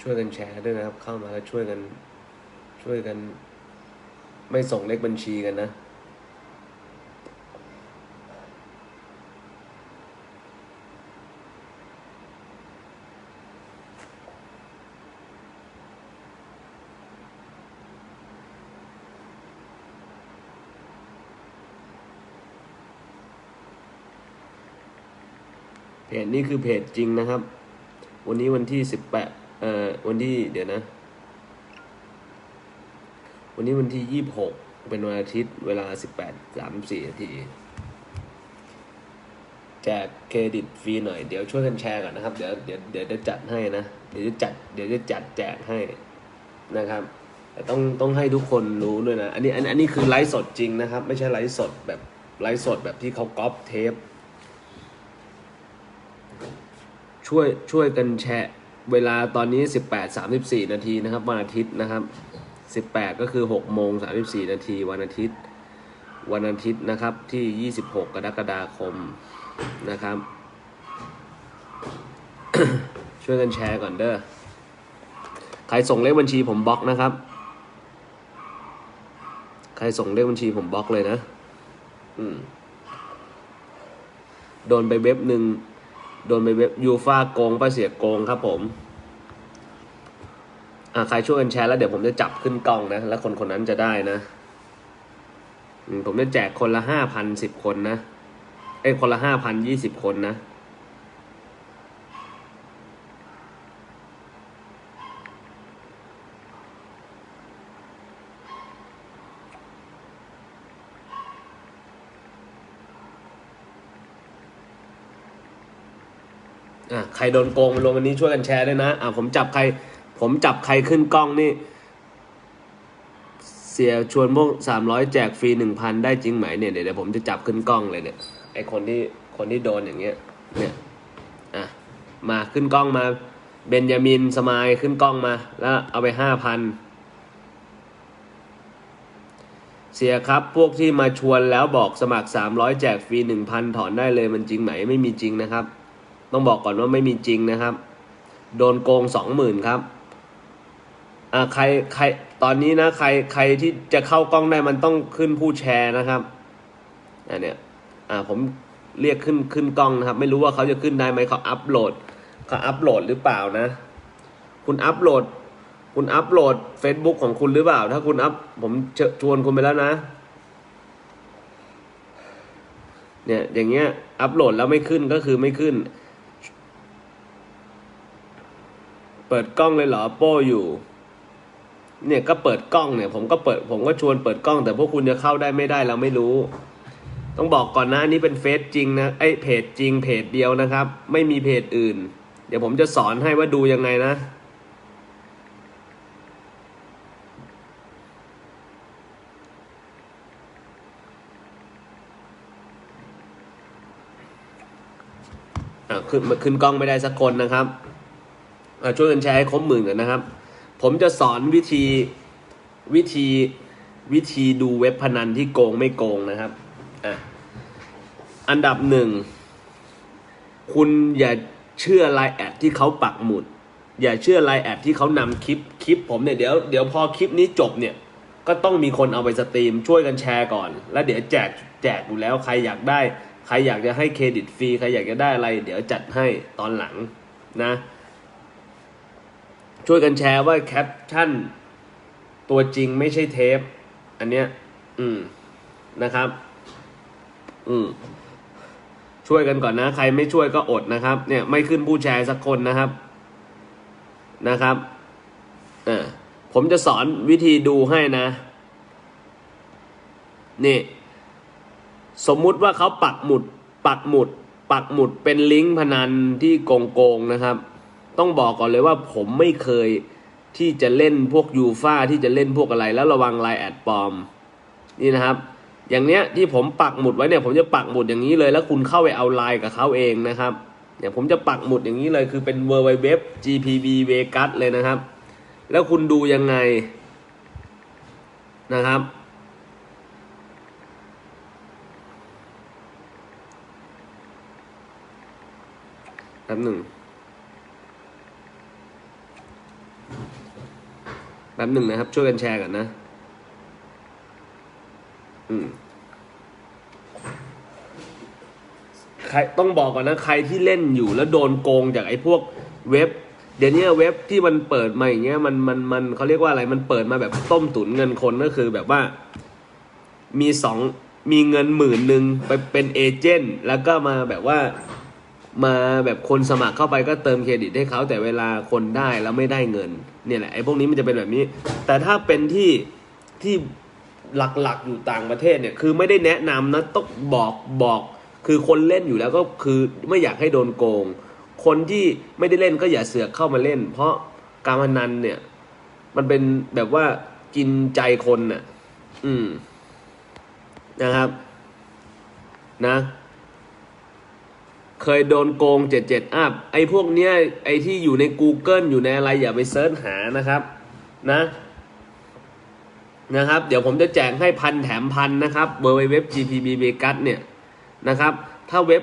ช่วยกันแชร์ด้วยนะครับ เข้ามาแล้วช่วยกัน ช่วยกัน ไม่ส่งเลขบัญชีกันนะ เพจนี้คือเพจจริงนะครับ วันนี้วันที่สิบแปดเอ่อวันที่เดี๋ยวนะ วันนี้วันที่ยี่สิบหกเป็นวันอาทิตย์เวลาสิบแปดสามสี่นาทีแจกเครดิตฟรีหน่อยเดี๋ยวช่วยกันแชร์ก่อนนะครับ เดี๋ยวเดี๋ยวเดี๋ยวจะจัดให้นะเดี๋ยวจะจัดเดี๋ยวจะจัดแจกให้นะครับแต่ต้องต้องให้ทุกคนรู้ด้วยนะ อันนี้อันอันนี้คือไลฟ์สดจริงนะครับ ไม่ใช่ไลฟ์สดแบบไลฟ์สดแบบที่เขาก๊อปเทป ช่วยช่วยกันแชร์เวลาตอนนี้ 18 34 นาทีนะครับ วันอาทิตย์นะครับ 18 ก็คือ6โมง34 นาทีวันอาทิตย์ วันอาทิตย์นะครับที่ 26 กรกฎาคมนะครับ ช่วยกันแชร์ก่อนเด้อใครส่งเลขบัญชีผมบล็อกนะครับ ใครส่งเลขบัญชีผมบล็อกเลยนะ อืม โดนไปเว็บหนึ่ง โดนไปเว็บยูฟาโกงไปเสียโกงครับผมอ่าใครช่วยกันแชร์แล้วเดี๋ยวผมจะจับขึ้นกล้องนะ แล้วคนคนนั้นจะได้นะผมจะแจกคนละห้าพันสิบคนนะเอ้คนละห้าพันยี่สิบคนนะ อะใครโดนโกงมาลงวันนี้ช่วยกันแชร์ด้วยนะอะผมจับใคร ผมจับใครขึ้นกล้องนี่ เสียชวนพวกสามร้อยแจกฟรีหนึ่งพันได้จริงไหมเนี่ยเดี๋ยวเดี๋ยวผมจะจับขึ้นกล้องเลยเนี่ยไอคนที่คนที่โดนอย่างเงี้ยเนี่ยอะมาขึ้นกล้องมาเบนยามินสมายขึ้นกล้องมา แล้วเอาไปห้าพันเสียครับ พวกที่มาชวนแล้วบอกสมัครสามร้อยแจกฟรีหนึ่งพันถอนได้เลยมันจริงไหมไม่มีจริงนะครับ ต้องบอกก่อนว่าไม่มีจริงนะครับ โดนโกงสองหมื่นครับอ่าใครใครตอนนี้นะใครใครที่จะเข้ากล้องได้มันต้องขึ้นผู้แชร์นะครับอ่าเนี่ยอ่าผมเรียกขึ้นขึ้นกล้องนะครับ ไม่รู้ว่าเขาจะขึ้นได้ไหมเขาอัปโหลดเขาอัปโหลดหรือเปล่านะ คุณอัปโหลด คุณอัปโหลด Facebook ของคุณหรือเปล่า ถ้าคุณอัปผมเชิญชวนคุณไปแล้วนะ เนี่ยอย่างเงี้ยอัปโหลดแล้วไม่ขึ้นก็คือไม่ขึ้น เปิดกล้องเลยเหรอโป้อยู่ เนี่ยก็เปิดกล้องเนี่ย ผมก็เปิดผมก็ชวนเปิดกล้อง แต่พวกคุณจะเข้าได้ไม่ได้เราไม่รู้ ต้องบอกก่อนนะอันนี้เป็นเฟซจริงนะไอเพจจริงเพจเดียวนะครับ ไม่มีเพจอื่น เดี๋ยวผมจะสอนให้ว่าดูยังไงนะอ่าขึ้นขึ้นกล้องไม่ได้สักคนนะครับ ช่วยกันแชร์ให้ครบหมื่นกันนะครับ ผมจะสอนวิธีวิธีวิธีดูเว็บพนันที่โกงไม่โกงนะครับอะอันดับหนึ่งคุณอย่าเชื่อไลน์แอดที่เขาปักหมุด อย่าเชื่อไลน์แอดที่เขานำคลิปคลิปผมเนี่ยเดี๋ยวเดี๋ยวพอคลิปนี้จบเนี่ยก็ต้องมีคนเอาไปสตรีมช่วยกันแชร์ก่อน แล้วเดี๋ยวแจกแจกอยู่แล้วใครอยากได้ ใครอยากจะให้เครดิตฟรีใครอยากจะได้อะไร เดี๋ยวจัดให้ตอนหลังนะ ช่วยกันแชร์ว่าแคปชั่น ตัวจริงไม่ใช่เทป อันเนี้ย อืมนะครับ อืมช่วยกันก่อนนะ ใครไม่ช่วยก็อดนะครับ เนี่ย ไม่ขึ้นผู้แชร์สักคนนะครับนะครับอ่าผมจะสอนวิธีดูให้นะ นี่ สมมุติว่าเขาปักหมุด ปักหมุด ปักหมุดเป็นลิงก์พนันที่โกงโกงๆนะครับ ต้องบอกก่อนเลยว่าผมไม่เคยที่จะเล่นพวกยูฟาที่จะเล่นพวกอะไร แล้วระวังไลน์แอดปลอม นี่นะครับ อย่างเนี้ยที่ผมปักหมุดไว้เนี่ย ผมจะปักหมุดอย่างนี้เลย แล้วคุณเข้าไปเอาไลน์กับเขาเองนะครับเนี่ยผมจะปักหมุดอย่างนี้เลยคือเป็นเวอร์ w w w gpb vegas เลยนะครับ แล้วคุณดูยังไงนะครับ แป๊บหนึ่ง แป๊บหนึ่งนะครับ ช่วยกันแชร์กันนะ อืมใครต้องบอกก่อนนะ ใครที่เล่นอยู่แล้วโดนโกงจากไอ้พวกเว็บ เดี๋ยวนี้เว็บที่มันเปิดมาอย่างเงี้ยมันมันมันเขาเรียกว่าอะไรมันเปิดมาแบบต้มตุ๋นเงินคนก็คือแบบว่า มีสองมีเงินหมื่นหนึ่งไปเป็นเอเจนต์แล้วก็มาแบบว่า มาแบบคนสมัครเข้าไปก็เติมเครดิตให้เขาแต่เวลาคนได้แล้วไม่ได้เงิน เนี่ยแหละไอ้พวกนี้มันจะเป็นแบบนี้ แต่ถ้าเป็นที่ที่หลักๆอยู่ต่างประเทศเนี่ยคือไม่ได้แนะนำนะต้องบอกบอกคือคนเล่นอยู่แล้วก็คือไม่อยากให้โดนโกง คนที่ไม่ได้เล่นก็อย่าเสือกเข้ามาเล่น เพราะการพนันเนี่ย มันเป็นแบบว่ากินใจคนน่ะ อืมนะครับ นะ เคยโดนโกงเจ็ดเจ็ดอัพ ไอ้พวกเนี้ย ไอ้ที่อยู่ใน Google อยู่ในอะไรอย่าไปเซิร์ชหานะครับ นะ นะครับ เดี๋ยวผมจะแจกให้พันแถมพันนะครับ w w w gpb v e g a s เนี่ยนะครับ ถ้าเว็บ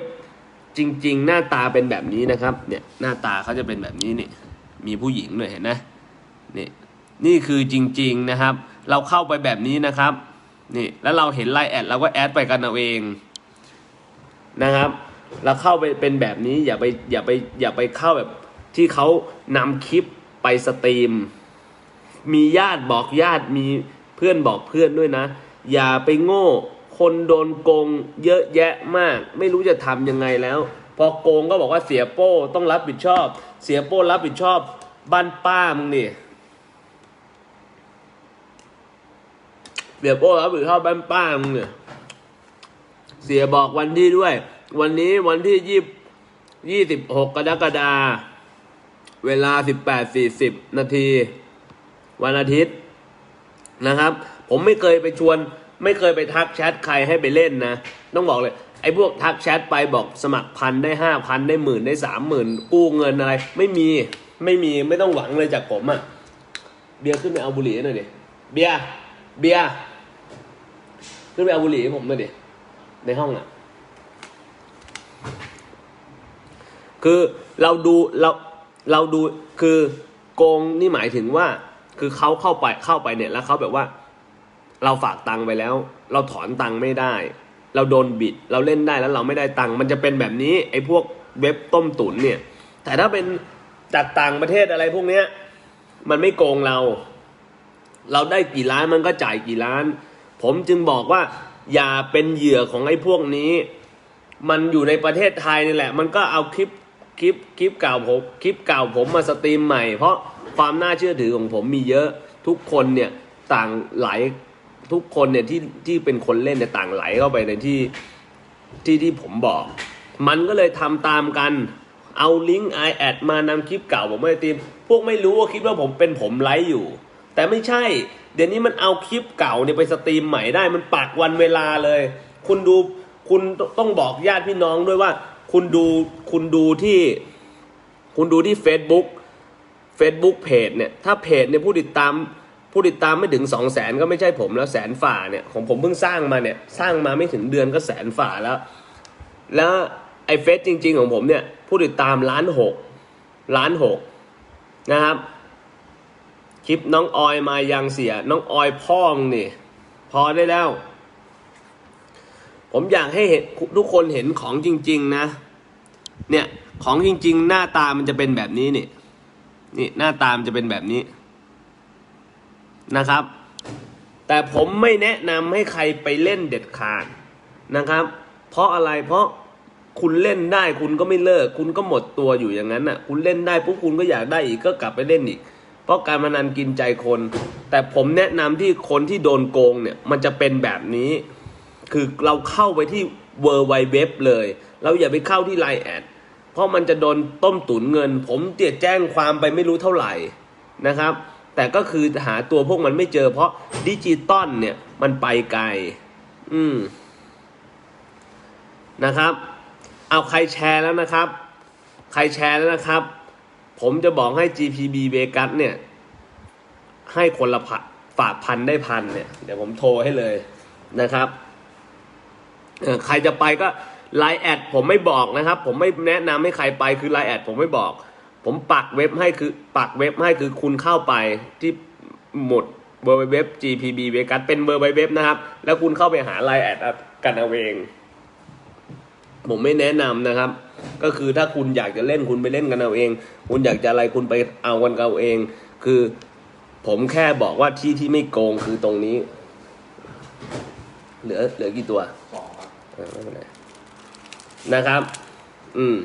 จริง ๆ หน้าตาเป็นแบบนี้นะครับ เนี่ย หน้าตาเขาจะเป็นแบบนี้นี่ มีผู้หญิงด้วยเห็นไหมนี่นี่คือจริง ๆนะครับ เราเข้าไปแบบนี้นะครับ นี่ แล้วเราเห็นไลน์แอดเราก็แอดไปกันเอาเองนะครับ เราเข้าไปเป็นแบบนี้อย่าไปอย่าไปอย่าไปเข้าแบบที่เขานำคลิปไปสตรีม มีญาติบอกญาติมีเพื่อนบอกเพื่อนด้วยนะ อย่าไปโง่ คนโดนโกงเยอะแยะมาก ไม่รู้จะทำยังไงแล้ว พอโกงก็บอกว่าเสียโป้ต้องรับผิดชอบ เสียโป้รับผิดชอบบ้านป้ามึงนี่เสียโป้รับผิดชอบบ้านป้ามึงเนี่ยเสียบอกวันที่ด้วย วันนี้วันที่ยี่ยี่สิบหกกรกฎาเวลาสิบแปดสี่สิบนาที วันอาทิตย์นะครับ ผมไม่เคยไปชวน ไม่เคยไปทักแชทใครให้ไปเล่นนะ ต้องบอกเลย ไอ้พวกทักแชทไปบอกสมัครพันได้ห้าพันได้หมื่นได้สามหมื่นกู้เงินอะไร ไม่มีไม่มีไม่ต้องหวังเลยจากผมอะ่ะ เบียร์ขึ้นไปเอาบุหรี่หน่อยดิเบียร์เบียร์ขึ้นไปเอาบุหรี่ให้ผมหน่อยดิในห้องอะ คือเราดูเราเราดูคือโกงนี่หมายถึงว่า คือเขาเข้าไปเข้าไปเนี่ยแล้วเขาแบบว่า เราฝากตังค์ไปแล้ว เราถอนตังค์ไม่ได้ เราโดนบิด เราเล่นได้แล้วเราไม่ได้ตังค์มันจะเป็นแบบนี้ไอ้พวกเว็บต้มตุ๋นเนี่ย แต่ถ้าเป็นจากต่างประเทศอะไรพวกเนี้ย มันไม่โกงเรา เราได้กี่ล้านมันก็จ่ายกี่ล้าน ผมจึงบอกว่า อย่าเป็นเหยื่อของไอ้พวกนี้ มันอยู่ในประเทศไทยนี่แหละ มันก็เอาคลิป คลิปคลิปเก่าผมคลิปเก่าผมมาสตรีมใหม่ เพราะความน่าเชื่อถือของผมมีเยอะทุกคนเนี่ยต่างไหลทุกคนเนี่ยที่ที่เป็นคนเล่นเนี่ยต่างไหลเข้าไปในที่ที่ที่ผมบอก มันก็เลยทำตามกันเอาลิงก์ไอแอดมานำคลิปเก่าผมไม่ได้ตีมพวกไม่รู้ว่าคิดว่าผมเป็นผมไลฟ์อยู่ แต่ไม่ใช่ เดี๋ยวนี้มันเอาคลิปเก่าเนี่ยไปสตรีมใหม่ได้มันปักวันเวลาเลย คุณดูคุณต้องบอกญาติพี่น้องด้วยว่า คุณดูคุณดูที่ คุณดูที่ Facebook Facebook เพจเนี่ยถ้าเพจเนี่ยผู้ติดตามผู้ติดตามไม่ถึงสองแสนก็ไม่ใช่ผมแล้วแสนฝ่าเนี่ยของผมเพิ่งสร้างมาเนี่ยสร้างมาไม่ถึงเดือนก็แสนฝ่าแล้ว แล้วไอ้เฟซจริง ๆ ของผมเนี่ยผู้ติดตามล้านหกล้านหกนะครับคลิปน้องออยมายังเสีย น้องออยพ่องนี่พอได้แล้ว ผมอยากให้เห็นทุกคนเห็นของจริง ๆ นะ เนี่ยของจริง ๆ หน้าตามันจะเป็นแบบนี้นี่นี่หน้าตามนจะเป็นแบบนี้นะครับ แต่ผมไม่แนะนำให้ใครไปเล่นเด็ดขาดนะครับ เพราะอะไรเพราะคุณเล่นได้คุณก็ไม่เลิก คุณก็หมดตัวอยู่อย่างนั้นน่ะ คุณเล่นได้ปุ๊บคุณก็อยากได้อีกก็กลับไปเล่นอีก เพราะการพนันกินใจคน แต่ผมแนะนำที่คนที่โดนโกงเนี่ย มันจะเป็นแบบนี้ คือเราเข้าไปที่ w w w เลย เราอย่าไปเข้าที่ไลน์แอดเพราะมันจะโดนต้มตุ๋นเงิน ผมเตียแจ้งความไปไม่รู้เท่าไหร่นะครับ แต่ก็คือหาตัวพวกมันไม่เจอ เพราะดิจิตอลเนี่ยมันไปไกล อืมนะครับ เอาใครแชร์แล้วนะครับ ใครแชร์แล้วนะครับ ผมจะบอกให้ GPB Vegas เนี่ย ให้คนละพันฝากพันได้พันเนี่ย เดี๋ยวผมโทรให้เลยนะครับ ใครจะไปก็ไลน์แอดผมไม่บอกนะครับ ผมไม่แนะนำให้ใครไปคือไลน์แอดผมไม่บอก ผมปักเว็บให้คือปักเว็บให้คือคุณเข้าไปที่หมดเบอร์เว็บ GPB เวกัสเป็นเบอร์เว็บนะครับ แล้วคุณเข้าไปหาไลน์แอดกันเอาเองผมไม่แนะนำนะครับ ก็คือถ้าคุณอยากจะเล่นคุณไปเล่นกันเอาเอง คุณอยากจะอะไรคุณไปเอากันเอาเอง คือ ผมแค่บอกว่าที่ที่ไม่โกงคือตรงนี้ เหลือเหลือกี่ตัวสอง เออไม่เป็นไรนะครับ อืม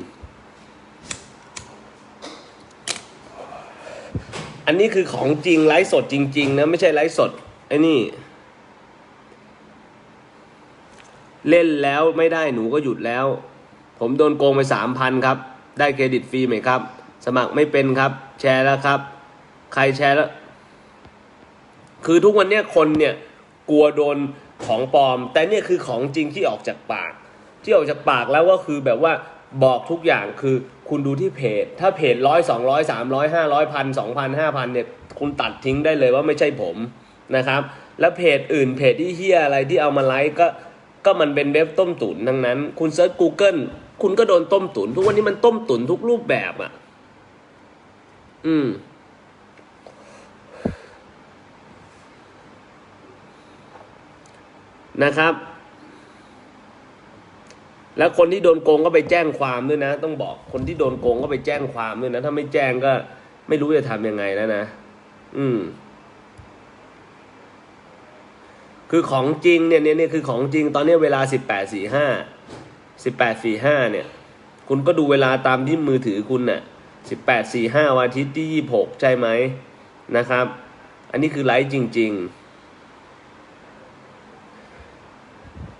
อันนี้คือของจริง ไลฟ์สดจริง ๆ นะ ไม่ใช่ไลฟ์สดไอ้นี่ เล่นแล้วไม่ได้หนูก็หยุดแล้ว ผมโดนโกงไปสามพันครับ ได้เครดิตฟรีไหมครับ สมัครไม่เป็นครับ แชร์แล้วครับ ใครแชร์แล้ว คือทุกวันเนี้ยคนเนี่ย กลัวโดน ของปลอม แต่เนี่ยคือของจริงที่ออกจากปาก ที่ออกจากปากแล้วก็คือแบบว่าบอกทุกอย่างคือคุณดูที่เพจ ถ้าเพจร้อยสองร้อยสามร้อยห้าร้อยพันสองพันห้าพันเนี่ยคุณตัดทิ้งได้เลยว่าไม่ใช่ผมนะครับ แล้วเพจอื่นเพจที่เฮียอะไรที่เอามาไลฟ์ก็ก็มันเป็นเว็บต้มตุ๋นทั้งนั้น คุณเซิร์ช Google คุณก็โดนต้มตุ๋นทุกวันนี้มันต้มตุ๋นทุกรูปแบบอะ อืม นะครับ แล้วคนที่โดนโกงก็ไปแจ้งความด้วยนะ ต้องบอกคนที่โดนโกงก็ไปแจ้งความด้วยนะ ถ้าไม่แจ้งก็ไม่รู้จะทำยังไงแล้วนะ อืม คือของจริงเนี่ยเนี่ยเนี่ยคือของจริงตอนนี้เวลาสิบแปดสี่ห้าสิบแปดสี่ห้าเนี่ย คุณก็ดูเวลาตามที่มือถือคุณน่ะสิบแปดสี่ห้าวันอาทิตย์ที่ยี่หกใช่ไหมนะครับ อันนี้คือไลฟ์จริง ๆ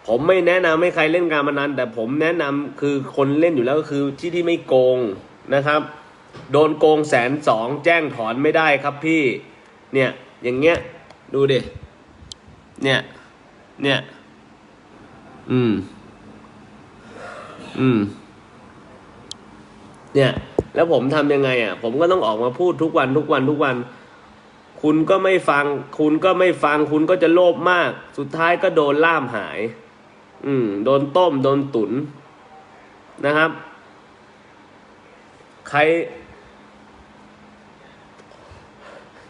ผมไม่แนะนำให้ใครเล่นการพนัน แต่ผมแนะนำคือคนเล่นอยู่แล้วก็คือที่ที่ไม่โกงนะครับ โดนโกงแสนสองแจ้งถอนไม่ได้ครับพี่เนี่ยอย่างเงี้ยดูดิเนี่ยเนี่ยอืมอืมเนี่ยแล้วผมทำยังไงอะ ผมก็ต้องออกมาพูดทุกวันทุกวันทุกวัน คุณก็ไม่ฟัง คุณก็ไม่ฟัง คุณก็จะโลภมาก สุดท้ายก็โดนล่ามหาย อืมโดนต้มโดนตุนนะครับ ใคร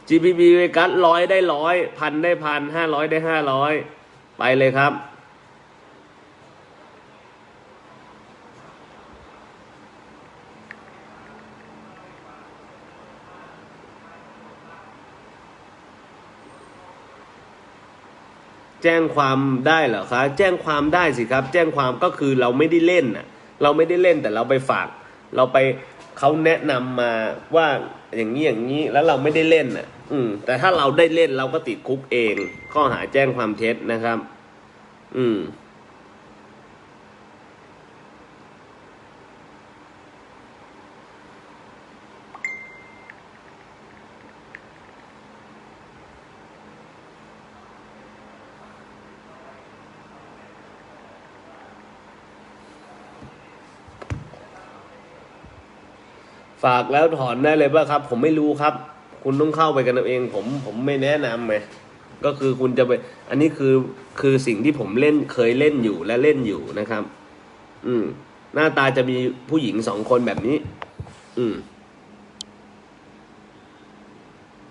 GPB เวกัสร้อยได้ร้อยพันได้พันห้าร้อยได้ห้าร้อยไปเลยครับ แจ้งความได้เหรอคะแจ้งความได้สิครับ แจ้งความก็คือเราไม่ได้เล่นน่ะเราไม่ได้เล่นแต่เราไปฝาก เราไปเขาแนะนำมาว่าอย่างนี้อย่างนี้แล้วเราไม่ได้เล่นน่ะ อืม แต่ถ้าเราได้เล่นเราก็ติดคุกเอง ข้อหาแจ้งความเท็จนะครับ อืม ฝากแล้วถอนได้เลยป่ะครับ ผมไม่รู้ครับ คุณต้องเข้าไปกันเอาเอง ผมผมไม่แนะนำไงก็คือคุณจะไป อันนี้คือคือสิ่งที่ผมเล่นเคยเล่นอยู่และเล่นอยู่นะครับ อืม หน้าตาจะมีผู้หญิงสองคนแบบนี้ อืม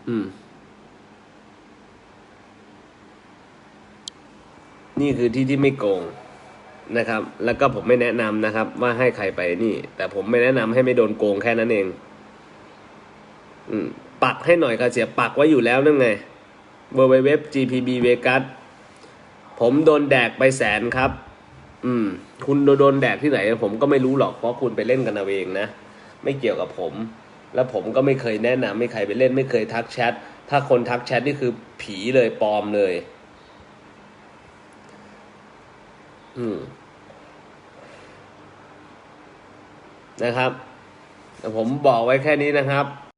อืม นี่คือที่ที่ไม่โกง นะครับ แล้วก็ผมไม่แนะนำนะครับ ว่าให้ใครไปนี่ แต่ผมไม่แนะนำให้ไม่โดนโกงแค่นั้นเอง อืม ปักให้หน่อยค่ะเสียปักไว้อยู่แล้วนั่นไง w w w GPB Vegas ผมโดนแดกไปแสนครับ อืม คุณโดนแดกที่ไหน ผมก็ไม่รู้หรอกเพราะคุณไปเล่นกันเอาเองนะ ไม่เกี่ยวกับผม แล้วผมก็ไม่เคยแนะนำให้ใครไปเล่นไม่เคยทักแชท ถ้าคนทักแชทนี่คือผีเลยปลอมเลย อืม นะครับแต่ผมบอกไว้แค่นี้นะครับ